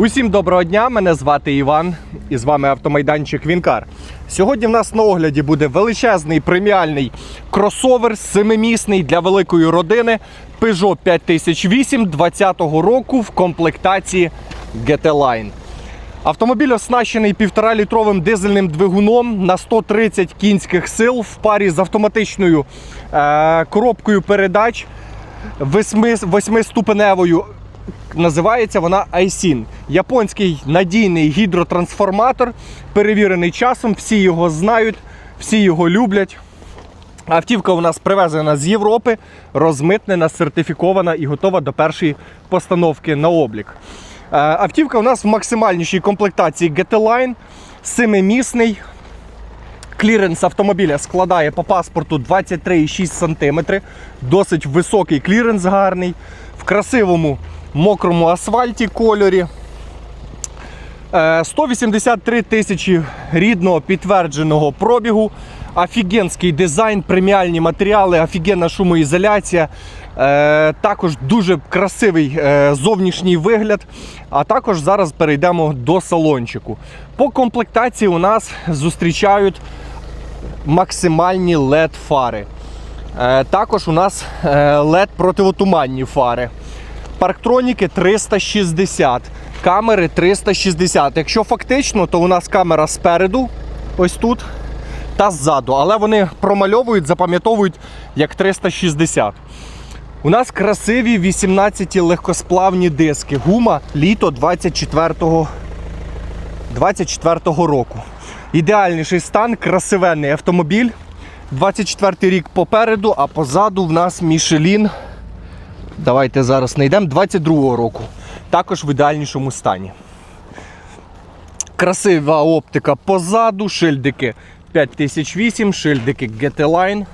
Усім доброго дня! Мене звати Іван і з вами автомайданчик Вінкар. Сьогодні в нас на огляді буде величезний преміальний кросовер семимісний для великої родини Peugeot 5008 2020 року в комплектації GT Line. Автомобіль оснащений 1,5-літровим дизельним двигуном на 130 кінських сил в парі з автоматичною е, коробкою передач восьми- восьмиступеневою. Називається вона Айсін. Японський надійний гідротрансформатор, перевірений часом, всі його знають, всі його люблять. Автівка у нас привезена з Європи, розмитнена, сертифікована і готова до першої постановки на облік. Е, Автівка у нас в максимальнішій комплектації GT Line, семимісний. Кліренс автомобіля складає по паспорту 23,6 см. Досить високий кліренс гарний. В красивому мокрому асфальті кольорі. Е, 183 тисячі рідного підтвердженого пробігу. Офігенський дизайн, преміальні матеріали, офігенна шумоізоляція. Е, також дуже красивий е, зовнішній вигляд. А також зараз перейдемо до салончику. По комплектації у нас зустрічають максимальні LED фари. Е, також у нас LED противотуманні фари. Парктроніки 360, камери 360. Якщо фактично, то у нас камера спереду, ось тут, та ззаду. Але вони промальовують, запам'ятовують як 360. У нас красиві 18 легкосплавні диски. Гума літо 24-го 24-го року. Ідеальніший стан, красивенний автомобіль. 24 рік попереду, а позаду в нас Мішелін. Давайте зараз знайдемо 22-го року. Також в ідеальнішому стані. Красива оптика позаду, шильдики 5008, шильдики GT Line.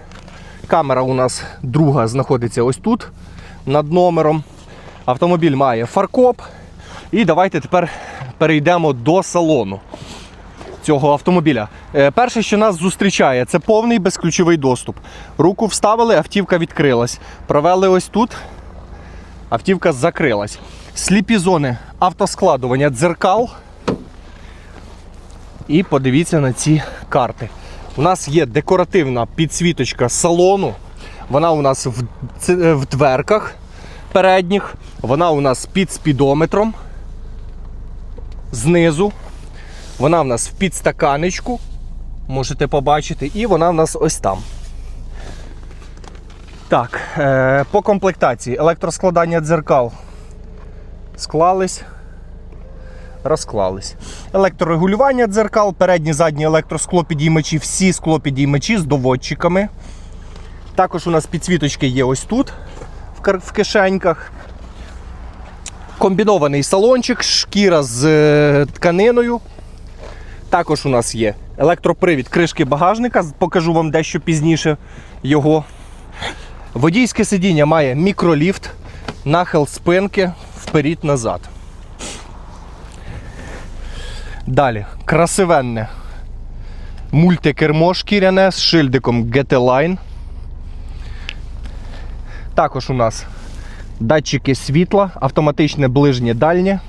Камера у нас друга знаходиться ось тут над номером. Автомобіль має фаркоп. І давайте тепер перейдемо до салону цього автомобіля. Е, Перше, що нас зустрічає, це повний безключовий доступ. Руку вставили, автівка відкрилась. Провели ось тут, автівка закрилась. Сліпі зони автоскладування дзеркал. І подивіться на ці карти. У нас є декоративна підсвіточка салону. Вона у нас в, в дверках передніх. Вона у нас під спідометром. Знизу. Вона в нас в підстаканечку. Можете побачити. І вона в нас ось там. Так, е, по комплектації електроскладання дзеркал склались, розклались. Електрорегулювання дзеркал, передні, задні електросклопідіймачі, всі склопідіймачі з доводчиками. Також у нас підсвіточки є ось тут, в кишеньках. Комбінований салончик, шкіра з е, тканиною. Також у нас є електропривід кришки багажника. Покажу вам дещо пізніше його. Водійське сидіння має мікроліфт, нахил спинки вперед-назад. Далі красивенне мультикермо шкіряне з шильдиком GT Line. Також у нас датчики світла, автоматичне ближнє дальнє.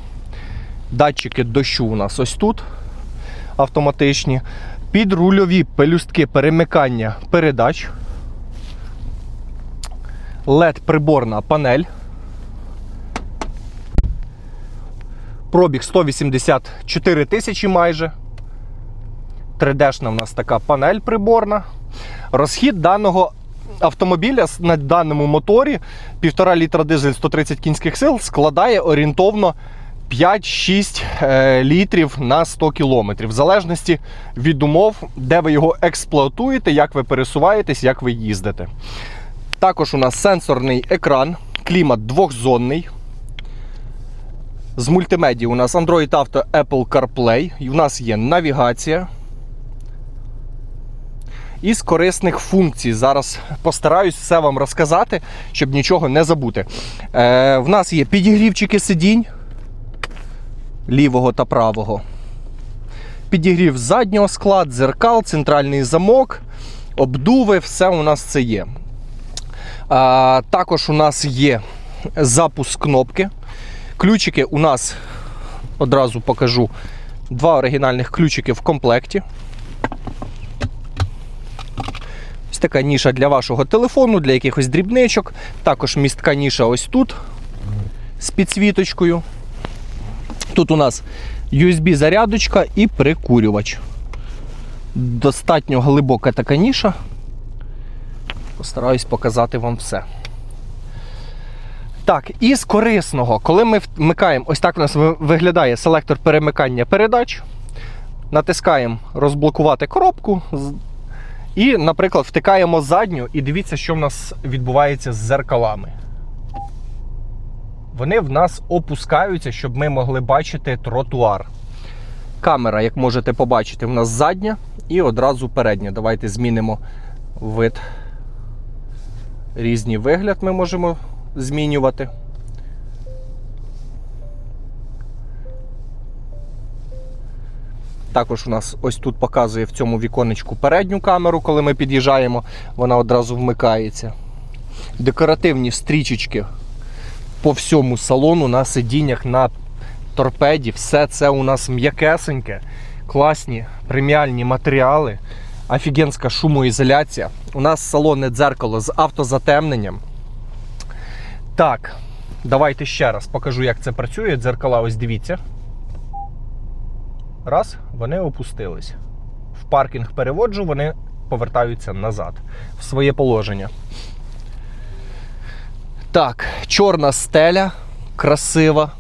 Датчики дощу у нас ось тут автоматичні. Підрульові пелюстки перемикання передач. LED приборна панель. Пробіг 184 тисячі майже. 3D-шна в нас така панель приборна. Розхід даного автомобіля на даному моторі 1,5 літра дизель 130 кінських сил складає орієнтовно 5-6 е, літрів на 100 кілометрів, в залежності від умов, де ви його експлуатуєте, як ви пересуваєтесь, як ви їздите. Також у нас сенсорний екран, клімат двохзонний. З мультимедії у нас Android Auto Apple CarPlay. І в нас є навігація. Із корисних функцій. Зараз постараюсь все вам розказати, щоб нічого не забути. Е, в нас є підігрівчики сидінь лівого та правого. Підігрів заднього скла, дзеркал, центральний замок, обдуви, все у нас це є. Також у нас є запуск кнопки. Ключики у нас одразу покажу два оригінальних ключики в комплекті. Ось така ніша для вашого телефону, для якихось дрібничок. Також містка ніша ось тут з підсвіточкою. Тут у нас USB-зарядочка і прикурювач. Достатньо глибока така ніша. Постараюсь показати вам все. Так, і з корисного, коли ми вмикаємо, ось так у нас виглядає селектор перемикання передач. Натискаємо розблокувати коробку. І, наприклад, втикаємо задню, і дивіться, що в нас відбувається з зеркалами. Вони в нас опускаються, щоб ми могли бачити тротуар. Камера, як можете побачити, в нас задня і одразу передня. Давайте змінимо вид. Різний вигляд ми можемо змінювати. Також у нас ось тут показує в цьому віконечку передню камеру, коли ми під'їжджаємо, вона одразу вмикається. Декоративні стрічечки по всьому салону на сидіннях, на торпеді. Все це у нас м'якесеньке, класні преміальні матеріали, офігенська шумоізоляція. У нас салонне дзеркало з автозатемненням. Так, давайте ще раз покажу, як це працює. Дзеркала, ось дивіться. Раз, вони опустились. В паркінг переводжу, вони повертаються назад в своє положення. Так, чорна стеля, красива.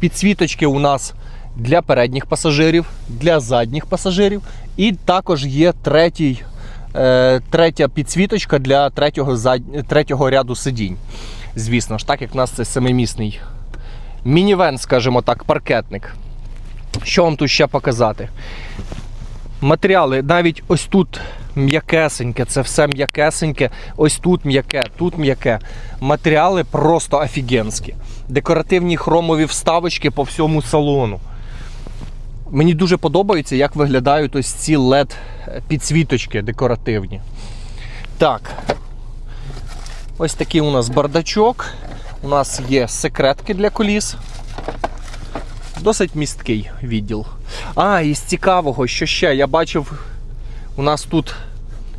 Підсвіточки у нас для передніх пасажирів, для задніх пасажирів. І також є третій, е, третя підсвіточка для третього, зад... третього ряду сидінь. Звісно ж, так як в нас це семимісний мінівен, скажімо так, паркетник. Що вам тут ще показати? Матеріали навіть ось тут м'якесеньке, це все м'якесеньке, ось тут м'яке, тут м'яке. Матеріали просто офігенські. Декоративні хромові вставочки по всьому салону. Мені дуже подобається, як виглядають ось ці LED підсвіточки декоративні. Так. Ось такий у нас бардачок. У нас є секретки для коліс. Досить місткий відділ. А, і з цікавого, що ще я бачив, у нас тут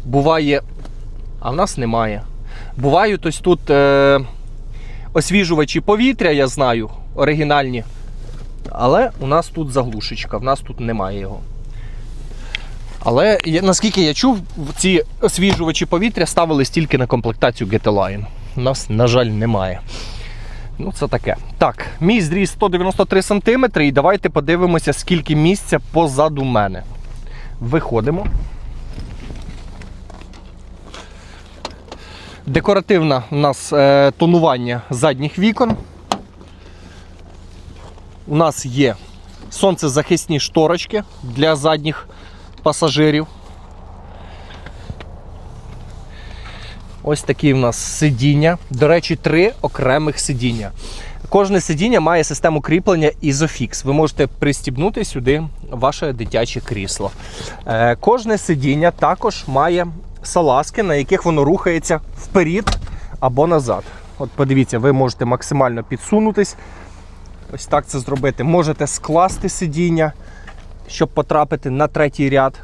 буває. А в нас немає. Бувають ось тут е, освіжувачі повітря, я знаю, оригінальні. Але у нас тут заглушечка, в нас тут немає його. Але наскільки я чув, ці освіжувачі повітря ставились тільки на комплектацію GT Line. У нас, на жаль, немає. Ну, це таке. Так, мій зріст 193 см, і давайте подивимося, скільки місця позаду мене. Виходимо. Декоративне у нас е, тонування задніх вікон. У нас є сонцезахисні шторочки для задніх пасажирів. Ось такі в нас сидіння. До речі, три окремих сидіння. Кожне сидіння має систему кріплення Isofix. Ви можете пристібнути сюди ваше дитяче крісло. Е, Кожне сидіння також має салазки, на яких воно рухається вперед або назад. От подивіться, ви можете максимально підсунутись. Ось так це зробити. Можете скласти сидіння, щоб потрапити на третій ряд.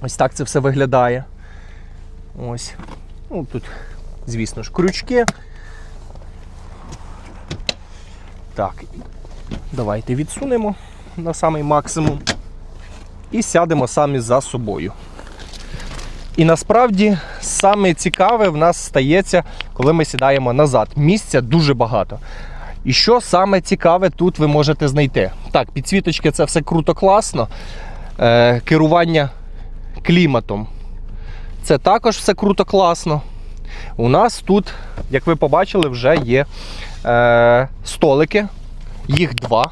Ось так це все виглядає. Ось. Ну, тут, звісно ж, крючки. Так, давайте відсунемо на самий максимум і сядемо самі за собою. І насправді саме цікаве в нас стається, коли ми сідаємо назад. Місця дуже багато. І що саме цікаве тут ви можете знайти? Так, підсвіточки це все круто, класно. Е, керування кліматом. Це також все круто, класно. У нас тут, як ви побачили, вже є е, столики. Їх два.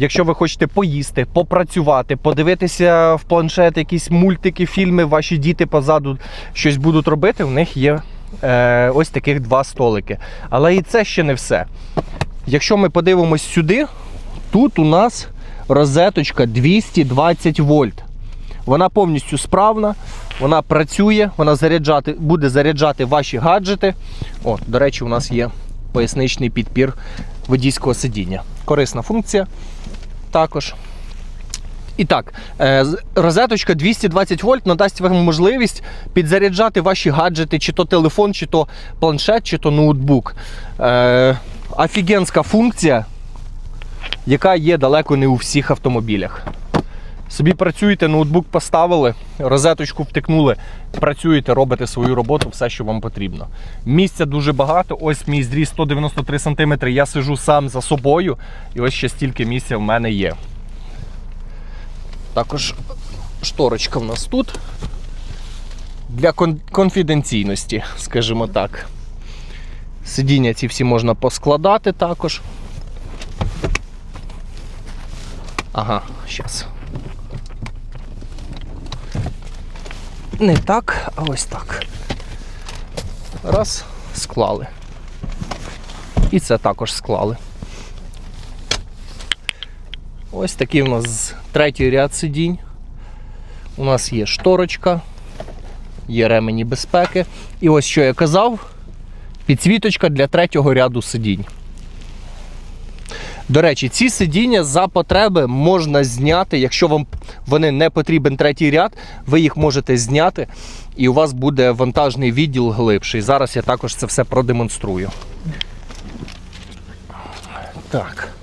Якщо ви хочете поїсти, попрацювати, подивитися в планшет якісь мультики, фільми, ваші діти позаду щось будуть робити, у них є е, ось таких два столики. Але і це ще не все. Якщо ми подивимось сюди, тут у нас розеточка 220 вольт. Вона повністю справна, вона працює, вона заряджати, буде заряджати ваші гаджети. О, до речі, у нас є поясничний підпір водійського сидіння. Корисна функція також. І так, е, розеточка 220 вольт надасть вам можливість підзаряджати ваші гаджети, чи то телефон, чи то планшет, чи то ноутбук. Е, офігенська функція, яка є далеко не у всіх автомобілях. Собі працюєте, ноутбук поставили, розеточку втикнули, працюєте, робите свою роботу, все, що вам потрібно. Місця дуже багато. Ось мій зріст 193 см. Я сижу сам за собою, і ось ще стільки місця в мене є. Також шторочка в нас тут для кон- конфіденційності, скажімо так. Сидіння ці всі можна поскладати також. Ага, зараз. Не так, а ось так. Раз, склали. І це також склали. Ось такий у нас третій ряд сидінь. У нас є шторочка, є ремені безпеки. І ось що я казав, підсвіточка для третього ряду сидінь. До речі, ці сидіння за потреби можна зняти. Якщо вам вони не потрібен третій ряд, ви їх можете зняти, і у вас буде вантажний відділ глибший. Зараз я також це все продемонструю. Так.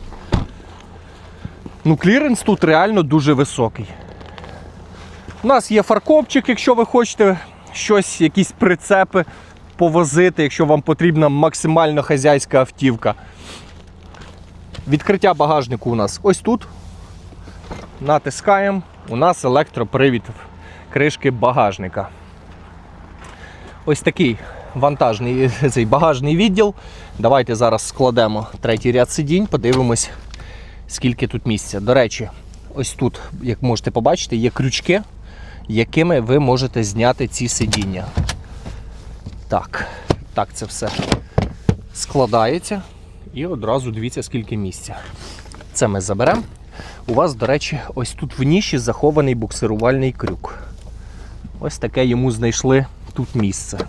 Ну, кліренс тут реально дуже високий. У нас є фаркопчик, якщо ви хочете щось, якісь прицепи повозити, якщо вам потрібна максимально хазяйська автівка. Відкриття багажнику у нас ось тут. Натискаємо, у нас електропривід кришки багажника. Ось такий вантажний цей багажний відділ. Давайте зараз складемо третій ряд сидінь, подивимось, скільки тут місця. До речі, ось тут, як можете побачити, є крючки, якими ви можете зняти ці сидіння. Так, так це все складається. І одразу дивіться, скільки місця. Це ми заберемо. У вас, до речі, ось тут в ніші захований буксирувальний крюк. Ось таке йому знайшли тут місце.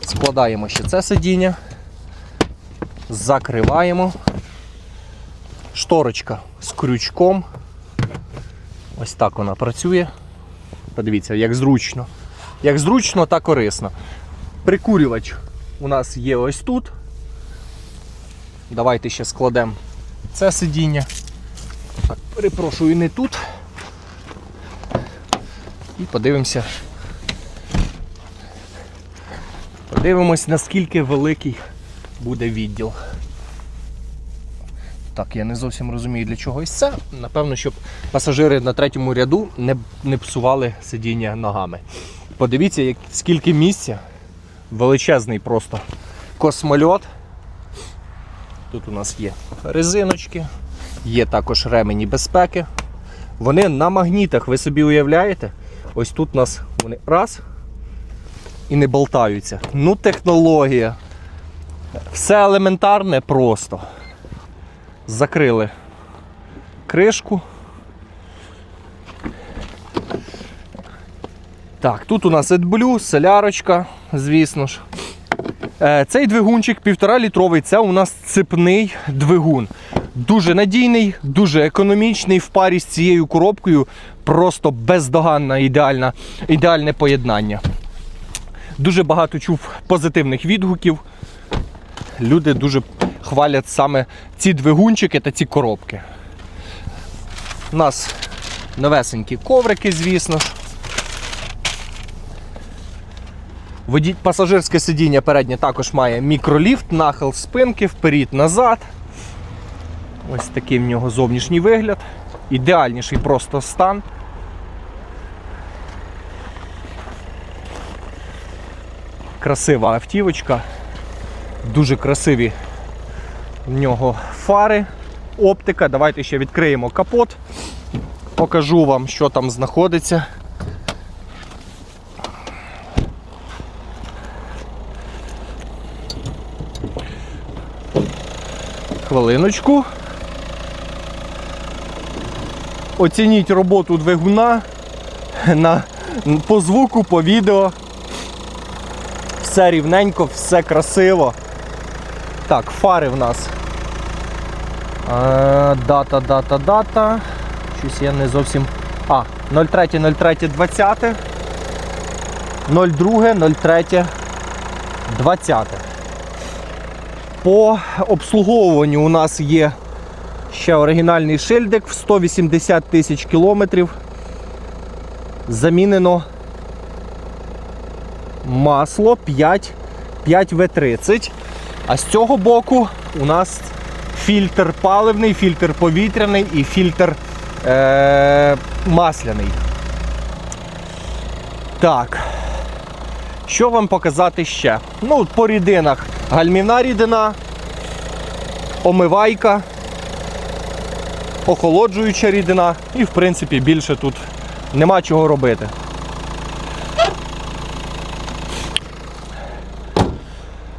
Складаємо ще це сидіння, закриваємо. Шторочка з крючком. Ось так вона працює. Подивіться, як зручно. Як зручно та корисно. Прикурювач у нас є ось тут. Давайте ще складемо це сидіння. Так, перепрошую, не тут. І подивимося. Подивимось, наскільки великий буде відділ. Так, я не зовсім розумію, для чого ось це. Напевно, щоб пасажири на третьому ряду не, не псували сидіння ногами. Подивіться, як, скільки місця. Величезний просто космольот. Тут у нас є резиночки, є також ремені безпеки. Вони на магнітах, ви собі уявляєте? Ось тут у нас вони раз і не болтаються. Ну, технологія. Все елементарне просто. Закрили кришку. Так, тут у нас AdBlue, солярочка, звісно ж. Е, Цей двигунчик півтора літровий, це у нас цепний двигун. Дуже надійний, дуже економічний в парі з цією коробкою. Просто бездоганне ідеальна, ідеальне поєднання. Дуже багато чув позитивних відгуків. Люди дуже хвалять саме ці двигунчики та ці коробки. У нас новесенькі коврики, звісно ж. Пасажирське сидіння переднє також має мікроліфт, нахил спинки, вперед-назад. Ось такий в нього зовнішній вигляд. Ідеальніший просто стан. Красива автівочка. Дуже красиві в нього фари, оптика. Давайте ще відкриємо капот. Покажу вам, що там знаходиться. Хвилиночку. Оцініть роботу двигуна на, по звуку, по відео. Все рівненько, все красиво. Так, фари в нас дата, дата, дата. Щось я не зовсім. А, 03.03.20. 02.03.20. По обслуговуванню у нас є ще оригінальний шильдик в 180 тисяч кілометрів. Замінено масло 5, 5 В30. А з цього боку у нас фільтр паливний, фільтр повітряний і фільтр е- масляний. Так. Що вам показати ще? Ну, по рідинах гальмівна рідина, омивайка, охолоджуюча рідина і, в принципі, більше тут нема чого робити.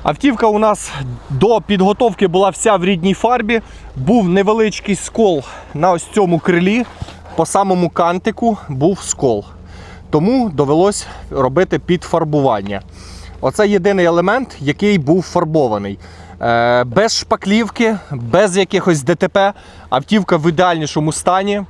Автівка у нас до підготовки була вся в рідній фарбі. Був невеличкий скол на ось цьому крилі. По самому кантику був скол. Тому довелось робити підфарбування. Оце єдиний елемент, який був фарбований. Е, без шпаклівки, без якихось ДТП. Автівка в ідеальнішому стані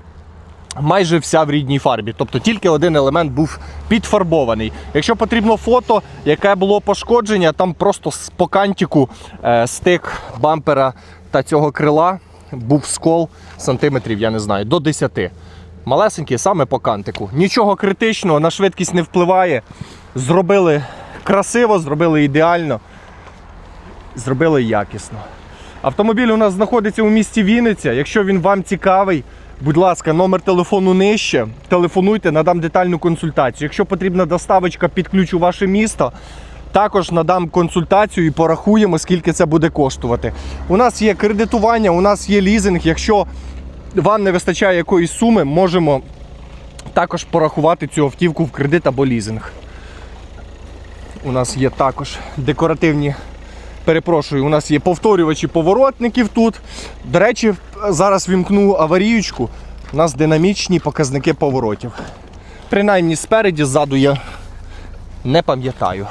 майже вся в рідній фарбі. Тобто тільки один елемент був підфарбований. Якщо потрібно фото, яке було пошкодження, там просто по кантику е, стик бампера та цього крила був скол сантиметрів, я не знаю, до 10. Малесенький саме по кантику. Нічого критичного, на швидкість не впливає. Зробили красиво, зробили ідеально, зробили якісно. Автомобіль у нас знаходиться у місті Вінниця. Якщо він вам цікавий, будь ласка, номер телефону нижче. Телефонуйте, надам детальну консультацію. Якщо потрібна доставочка під ключ у ваше місто, також надам консультацію і порахуємо, скільки це буде коштувати. У нас є кредитування, у нас є лізинг. Якщо вам не вистачає якоїсь суми, можемо також порахувати цю автівку в кредит або лізинг. У нас є також декоративні Перепрошую, у нас є повторювачі поворотників тут. До речі, зараз вімкну аваріючку. У нас динамічні показники поворотів. Принаймні спереді, ззаду я не пам'ятаю.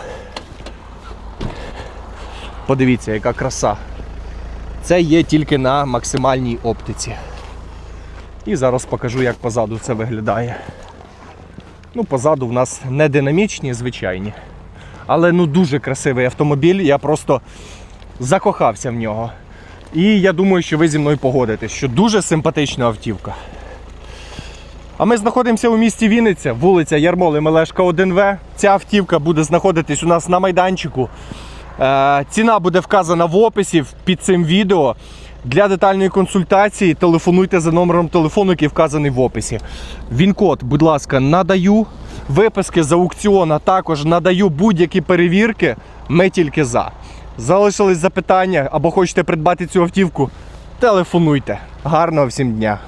Подивіться, яка краса. Це є тільки на максимальній оптиці. І зараз покажу, як позаду це виглядає. Ну, позаду в нас не динамічні, звичайні. Але ну дуже красивий автомобіль. Я просто закохався в нього. І я думаю, що ви зі мною погодитесь, що дуже симпатична автівка. А ми знаходимося у місті Вінниця, вулиця Ярмоли Мелешка 1В. Ця автівка буде знаходитись у нас на майданчику. Е, ціна буде вказана в описі під цим відео. Для детальної консультації телефонуйте за номером телефону, який вказаний в описі. Він-код, будь ласка, надаю. Виписки з аукціона також надаю будь-які перевірки. Ми тільки за. Залишились запитання або хочете придбати цю автівку? Телефонуйте. Гарного всім дня!